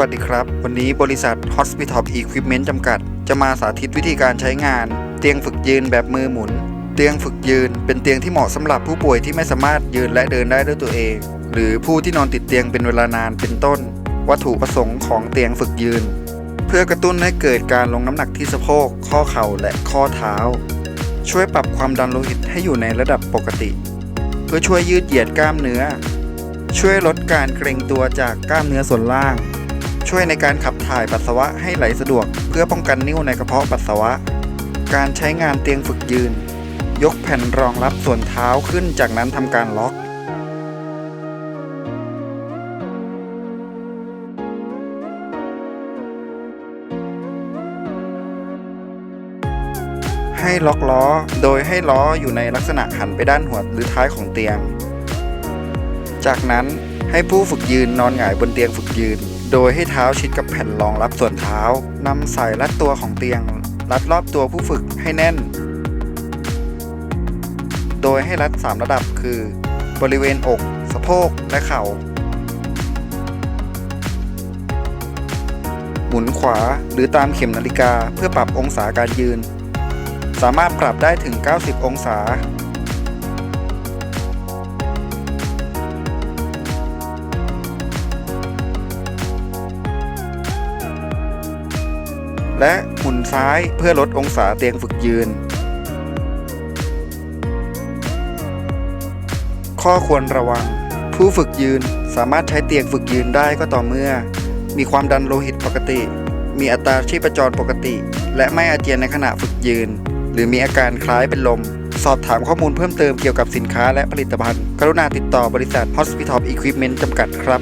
วัสดีครับ วันนี้บริษัท Hospital Equipment จำกัด จะมาสาธิตวิธีการใช้งาน เตียงฝึกยืนแบบมือหมุน เตียงฝึกยืน เป็นเตียงที่เหมาะสำหรับผู้ป่วยที่ไม่สามารถยืนและเดินได้ด้วยตัวเอง หรือผู้ที่นอนติดเตียงเป็นเวลานานเป็นต้น วัตถุประสงค์ของเตียงฝึกยืน เพื่อกระตุ้นให้เกิดการลงน้ำหนักที่สะโพก ข้อเข่าและข้อเท้า ช่วยปรับความดันโลหิตให้อยู่ในระดับปกติ เพื่อช่วยยืดเหยียดกล้ามเนื้อ ช่วยลดการเกร็งตัวจากกล้ามเนื้อส่วนล่าง ช่วยในการขับถ่ายปัสสาวะให้ไหลสะดวก เพื่อป้องกันนิ่วในกระเพาะปัสสาวะ การใช้งานเตียงฝึกยืน ยกแผ่นรองรับส่วนเท้าขึ้นจากนั้นทำการล็อก ให้ล็อกล้อโดยให้ล้ออยู่ในลักษณะหันไปด้านหัวหรือท้ายของเตียง จากนั้นให้ผู้ฝึกยืนนอนหงายบนเตียงฝึกยืน โดยให้เท้าชิดกับแผ่นรองรับส่วนเท้านำสายรัดตัวของเตียง รัดรอบตัวผู้ฝึกให้แน่น โดยให้รัด 3 ระดับคือ บริเวณอก สะโพก และเข่า หมุนขวาหรือตามเข็มนาฬิกาเพื่อปรับองศาการยืน สามารถปรับได้ถึง 90 องศา และหมุนซ้ายเพื่อลดองศาเตียงฝึกยืน ข้อควรระวัง ผู้ฝึกยืนสามารถใช้เตียงฝึกยืนได้ก็ต่อเมื่อ มีความดันโลหิตปกติ มีอัตราชีพจรปกติ และไม่อาเจียนในขณะฝึกยืน หรือมีอาการคล้ายเป็นลม สอบถามข้อมูลเพิ่มเติมเกี่ยวกับสินค้าและผลิตภัณฑ์ กรุณาติดต่อบริษัท Hospital Equipment จำกัดครับ